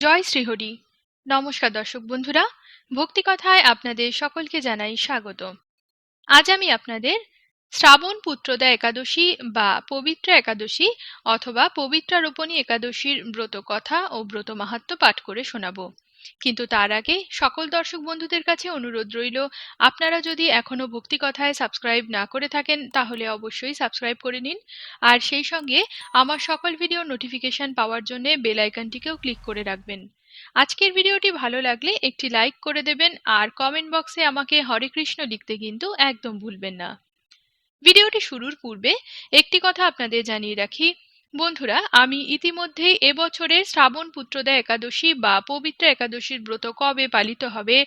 জয় শ্রীহরি। নমস্কার দর্শক বন্ধুরা ভক্তিকথায় আপনাদের সকলকে জানাই স্বাগত আজ আমি আপনাদের শ্রাবণ পুত্রদা একাদশী বা পবিত্র একাদশী অথবা পবিত্রারোপণী একাদশীর ব্রত কথা ও ব্রত মাহাত্ম পাঠ করে শোনাব। কিন্তু তার আগে সকল দর্শক বন্ধুদের কাছে অনুরোধ রইল, আপনারা যদি এখনও ভক্তি কথায় সাবস্ক্রাইব না করে থাকেন, তাহলে অবশ্যই সাবস্ক্রাইব করে নিন। আর সেই সঙ্গে আমার সকল ভিডিও নোটিফিকেশন পাওয়ার জন্য বেল আইকনটিকেও ক্লিক করে রাখবেন। আজকের ভিডিওটি ভালো লাগলে একটি লাইক করে দেবেন, আর কমেন্ট বক্সে আমাকে হরে কৃষ্ণ লিখতে কিন্তু একদম ভুলবেন না। ভিডিওটি শুরুর পূর্বে একটি কথা আপনাদের জানিয়ে রাখি। বন্ধুরা, আমি ইতিমধ্যেই এবছরের শ্রাবণ পুত্রদা একাদশী বা পবিত্র একাদশীর ব্রত কবে পালিত হবে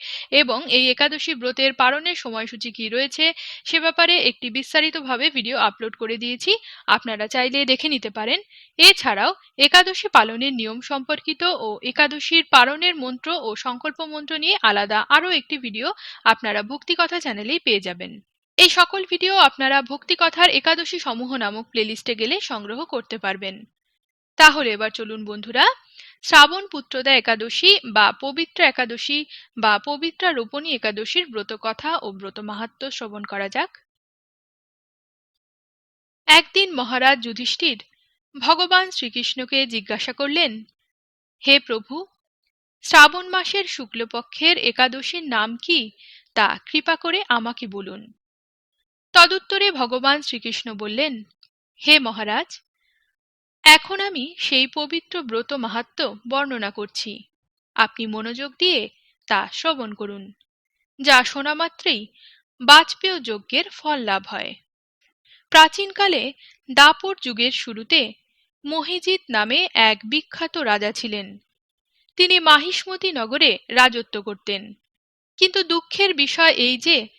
এবং এই একাদশী ব্রতের পালনের সময়সূচি কি রয়েছে সে ব্যাপারে একটি বিস্তারিতভাবে ভিডিও আপলোড করে দিয়েছি। আপনারা চাইলে দেখে নিতে পারেন। এছাড়াও, একাদশী পালনের নিয়ম সম্পর্কিত ও একাদশীর পালনের মন্ত্র ও সংকল্প মন্ত্র নিয়ে আলাদা আরও একটি ভিডিও আপনারা ভক্তিকথা চ্যানেলেই পেয়ে যাবেন। এই সকল ভিডিও আপনারা ভক্তিকথার একাদশী সমূহ নামক প্লেলিস্টে গেলে সংগ্রহ করতে পারবেন। তাহলে এবার চলুন বন্ধুরা, শ্রাবণ পুত্রদা একাদশী বা পবিত্র একাদশী বা পবিত্রা রোপণী একাদশীর ব্রত কথা ও ব্রত মাহাত্ম শ্রবণ করা যাক। একদিন মহারাজ যুধিষ্ঠির ভগবান শ্রীকৃষ্ণকে জিজ্ঞাসা করলেন, হে প্রভু, শ্রাবণ মাসের শুক্লপক্ষের একাদশীর নাম কি? তা কৃপা করে আমাকে বলুন। তদুত্তরে ভগবান শ্রীকৃষ্ণ বললেন, হে মহারাজ, এখন আমি সেই পবিত্র ব্রত মাহাত্ম বর্ণনা করছি। আপনি মনোযোগ দিয়ে তা শ্রবণ করুন, যা শোনা মাত্রেই বাজপেয় যজ্ঞের ফল লাভ হয়। প্রাচীনকালে দাপর যুগের শুরুতে মহিজিৎ নামে এক বিখ্যাত রাজা ছিলেন। তিনি মাহিষ্মতি নগরে রাজত্ব করতেন। কিন্তু দুঃখের বিষয় এই যে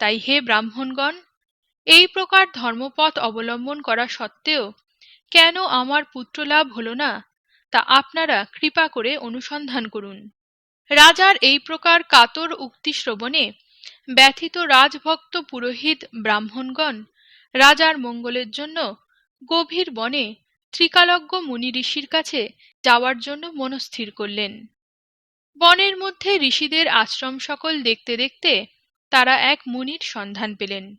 তাই হে ব্রাহ্মণগণ, এই প্রকার ধর্মপথ অবলম্বন করা সত্ত্বেও কেন আমার পুত্রলাভ হল না, তা আপনারা কৃপা করে অনুসন্ধান করুন। রাজার এই প্রকার কাতর উক্তি শ্রবণে ব্যথিত রাজভক্ত পুরোহিত ব্রাহ্মণগণ রাজার মঙ্গলের জন্য গভীর বনে ত্রিকালজ্ঞ মুনি ঋষির কাছে যাওয়ার জন্য মনস্থির করলেন। বনের মধ্যে ঋষিদের আশ্রম সকল দেখতে দেখতে তারা এক মুনির সন্ধান পেলেন।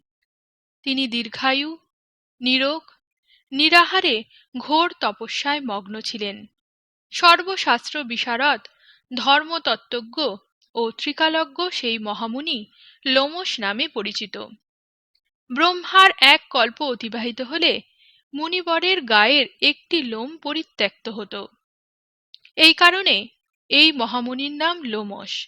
তিনি দীর্ঘায়ু, নিরোগ, নিরাহারে ঘোর তপস্যায় মগ্ন ছিলেন। সর্বশাস্ত্র বিশারদ, ধর্মতত্ত্বজ্ঞ ও ত্রিকালজ্ঞ সেই মহামুনি লোমস নামে পরিচিত। ব্রহ্মার এক কল্প অতিবাহিত হলে মুনিবরের গায়ের একটি লোম পরিত্যক্ত হতো। এই কারণে এই মহামুনির নাম লোমস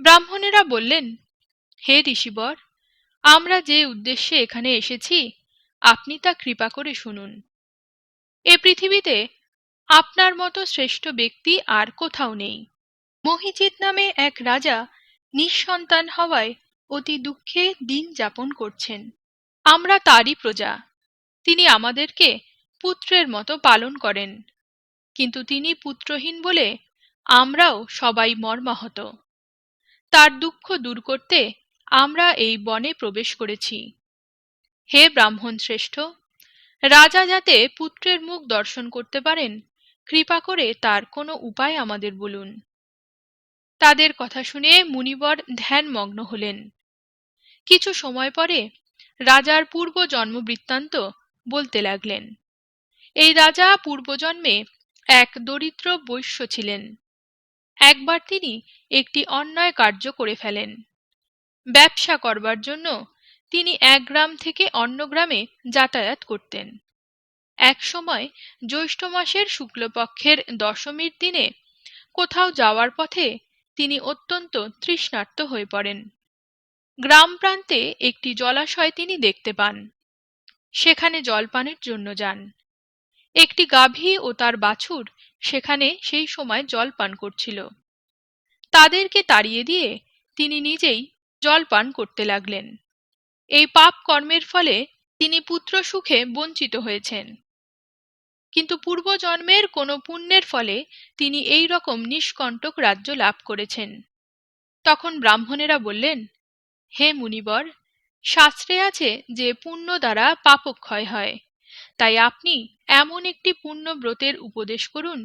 ব্রাহ্মণেরা বললেন, হে ঋষিবর, আমরা যে উদ্দেশ্যে এখানে এসেছি, আপনি তা কৃপা করে শুনুন। এ পৃথিবীতে আপনার মতো শ্রেষ্ঠ ব্যক্তি আর কোথাও নেই। মহিজিৎ নামে এক রাজা নিঃসন্তান হওয়ায় অতি দুঃখে দিন যাপন করছেন। আমরা তারই প্রজা। তিনি আমাদেরকে পুত্রের মতো পালন করেন। কিন্তু তিনি পুত্রহীন বলে আমরাও সবাই মর্মাহত। তার দুঃখ দূর করতে আমরা এই বনে প্রবেশ করেছি। হে ব্রাহ্মণ শ্রেষ্ঠ, রাজা যাতে পুত্রের মুখ দর্শন করতে পারেন, কৃপা করে তার কোনো উপায় আমাদের বলুন। তাদের কথা শুনে মুনিবর ধ্যানমগ্ন হলেন। কিছু সময় পরে রাজার পূর্ব জন্ম বৃত্তান্ত বলতে লাগলেন। এই রাজা পূর্বজন্মে এক দরিদ্র বৈশ্য ছিলেন। একবার তিনি একটি অন্যায় কার্য করে ফেলেন। ব্যবসা করবার জন্য তিনি এক গ্রাম থেকে অন্য গ্রামে যাতায়াত করতেন। এক সময় জ্যৈষ্ঠ মাসের শুক্লপক্ষের দশমীর দিনে কোথাও যাওয়ার পথে তিনি অত্যন্ত তৃষ্ণার্ত হয়ে পড়েন। গ্রাম প্রান্তে একটি জলাশয় তিনি দেখতে পান। সেখানে জলপানের জন্য যান। একটি গাভী ও তার বাছুর সেখানে সেই সময় জল পান করছিল। তাদেরকে তাড়িয়ে দিয়ে তিনি নিজেই জল পান করতে লাগলেন। এই পাপ কর্মের ফলে তিনি পুত্র সুখে বঞ্চিত হয়েছেন। কিন্তু পূর্বজন্মের কোনো পুণ্যের ফলে তিনি এই রকম নিষ্কণ্টক রাজ্য লাভ করেছেন। তখন ব্রাহ্মণেরা বললেন, হে মুনিবর, শাস্ত্রে আছে যে পুণ্য দ্বারা পাপক্ষয় হয়। তাই আপনি এমন একটি পুণ্য ব্রতের উপদেশ করুন,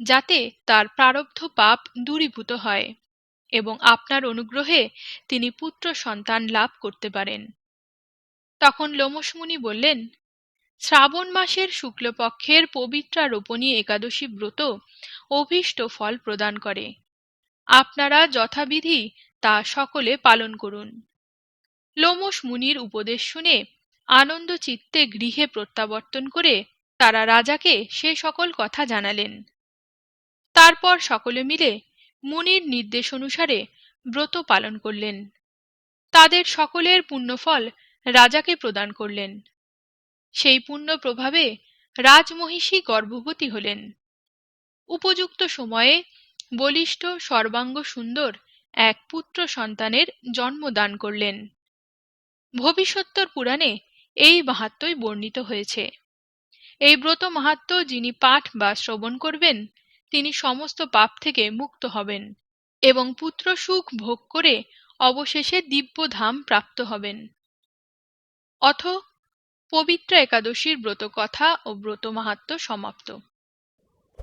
যাতে তার প্রারব্ধ পাপ দূরীভূত হয় এবং আপনার অনুগ্রহে তিনি পুত্র সন্তান লাভ করতে পারেন। তখন লোমসমুনি বললেন, শ্রাবণ মাসের শুক্লপক্ষের পবিত্রা রোপণী একাদশী ব্রত অভীষ্ট ফল প্রদান করে। আপনারা যথাবিধি তা সকলে পালন করুন। লোমস মুনির উপদেশ শুনে আনন্দ চিত্তে গৃহে প্রত্যাবর্তন করে তারা রাজাকে সে সকল কথা জানালেন। তারপর সকলে মিলে মুনির নির্দেশ অনুসারে ব্রত পালন করলেন। তাদের সকলের পুণ্যফল রাজাকে প্রদান করলেন। সেই পুণ্য প্রভাবে রাজমহিষী গর্ভবতী হলেন। উপযুক্ত সময়ে বলিষ্ঠ, সর্বাঙ্গ, সুন্দর এক পুত্র সন্তানের জন্মদান করলেন। ভবিষ্যত্তর পুরাণে এই মাহাত্মই বর্ণিত হয়েছে। এই ব্রত মাহাত্ম যিনি পাঠ বা শ্রবণ করবেন, তিনি সমস্ত পাপ থেকে মুক্ত হবেন এবং পুত্র সুখ ভোগ করে অবশেষে দিব্য ধাম প্রাপ্ত হবেন। অথ পবিত্র একাদশীর ব্রত কথা ও ব্রত মাহাত্ম সমাপ্ত।